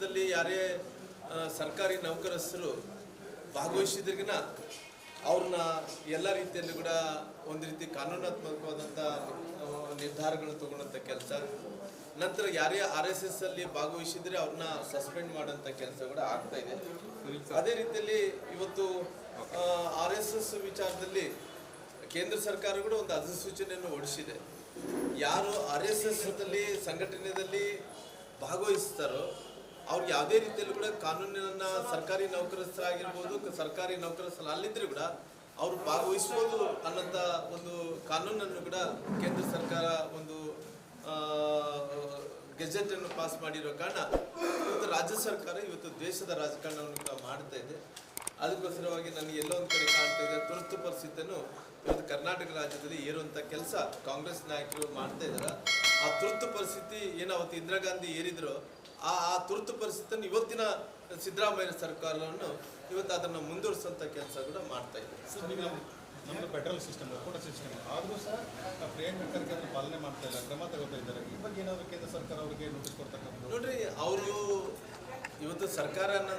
ಕೆಲಸದಲ್ಲಿ ಯಾರೇ ಸರ್ಕಾರಿ ನೌಕರಸ್ಥರು ಭಾಗವಹಿಸಿದ್ರಿಗಿನ ಅವ್ರನ್ನ ಎಲ್ಲ ರೀತಿಯಲ್ಲೂ ಕೂಡ ಒಂದು ರೀತಿ ಕಾನೂನಾತ್ಮಕವಾದಂಥ ನಿರ್ಧಾರಗಳು ತಗೊಳ್ಳೋಂಥ ಕೆಲಸ. ನಂತರ ಯಾರೇ ಆರ್ ಎಸ್ ಎಸ್ ಅಲ್ಲಿ ಭಾಗವಹಿಸಿದ್ರೆ ಅವ್ರನ್ನ ಸಸ್ಪೆಂಡ್ ಮಾಡೋಂಥ ಕೆಲಸ ಕೂಡ ಆಗ್ತಾ ಇದೆ. ಅದೇ ರೀತಿಯಲ್ಲಿ ಇವತ್ತು ಆರ್ ಎಸ್ ಎಸ್ ವಿಚಾರದಲ್ಲಿ ಕೇಂದ್ರ ಸರ್ಕಾರ ಕೂಡ ಒಂದು ಅಧಿಸೂಚನೆಯನ್ನು ಹೊರಡಿಸಿದೆ ಯಾರು ಆರ್ ಎಸ್ ಎಸ್ ಅಲ್ಲಿ ಸಂಘಟನೆಯಲ್ಲಿ ಭಾಗವಹಿಸ್ತಾರೋ ಅವ್ರಿಗೆ ಯಾವುದೇ ರೀತಿಯಲ್ಲೂ ಕೂಡ ಕಾನೂನಿನ ಸರ್ಕಾರಿ ನೌಕರಸ್ಥರಾಗಿರ್ಬೋದು ಸರ್ಕಾರಿ ನೌಕರಸ್ಥರು ಅಲ್ಲಿದ್ದರೂ ಕೂಡ ಅವರು ಭಾಗವಹಿಸ್ಬೋದು ಅನ್ನೋಂಥ ಒಂದು ಕಾನೂನನ್ನು ಕೂಡ ಕೇಂದ್ರ ಸರ್ಕಾರ ಒಂದು ಗೆಜೆಟನ್ನು ಪಾಸ್ ಮಾಡಿರೋ ಕಾರಣ ಇವತ್ತು ರಾಜ್ಯ ಸರ್ಕಾರ ಇವತ್ತು ದೇಶದ ರಾಜಕಾರಣವನ್ನು ಕೂಡ ಮಾಡ್ತಾ ಇದೆ. ಅದಕ್ಕೋಸ್ಕರವಾಗಿ ನನಗೆ ಎಲ್ಲೋ ಒಂದು ಕಡೆ ಕಾಣ್ತಾ ಇದೆ, ತುರ್ತು ಪರಿಸ್ಥಿತಿಯನ್ನು ಇವತ್ತು ಕರ್ನಾಟಕ ರಾಜ್ಯದಲ್ಲಿ ಏರುವಂಥ ಕೆಲಸ ಕಾಂಗ್ರೆಸ್ ನಾಯಕರು ಮಾಡ್ತಾ ಇದ್ದಾರೆ. ಆ ತುರ್ತು ಪರಿಸ್ಥಿತಿ ಏನಾವತ್ತು ಇಂದಿರಾ ಗಾಂಧಿ ಏರಿದ್ರು ಆ ಆ ತುರ್ತು ಪರಿಸ್ಥಿತಿಯನ್ನು ಇವತ್ತಿನ ಸಿದ್ದರಾಮಯ್ಯ ಸರ್ಕಾರವನ್ನು ಇವತ್ತು ಅದನ್ನು ಮುಂದುವರಿಸುವಂಥ ಕೆಲಸ ಕೂಡ ಮಾಡ್ತಾ ಇದೆ. ನಮ್ಮದು ಪೆಟ್ರೋಲ್ ಸಿಸ್ಟಮ್ ಕೂಡ ಸಿಸ್ಟಮ್ ಆದರೂ ಸಹ ಪ್ರೇಮ್ ಅದನ್ನು ಪಾಲನೆ ಮಾಡ್ತಾ ಇಲ್ಲ ಕ್ರಮ ತಗೋತಾ ಇದ್ದಾರೆ. ಈ ಬಗ್ಗೆ ಏನಾದರೂ ಕೇಂದ್ರ ಸರ್ಕಾರ ಅವರಿಗೆ ನೋಟಿಸ್ ಕೊಡ್ತಕ್ಕಂಥ ನೋಡ್ರಿ ಅವರು ಇವತ್ತು ಸರ್ಕಾರ ಅನ್ನೋ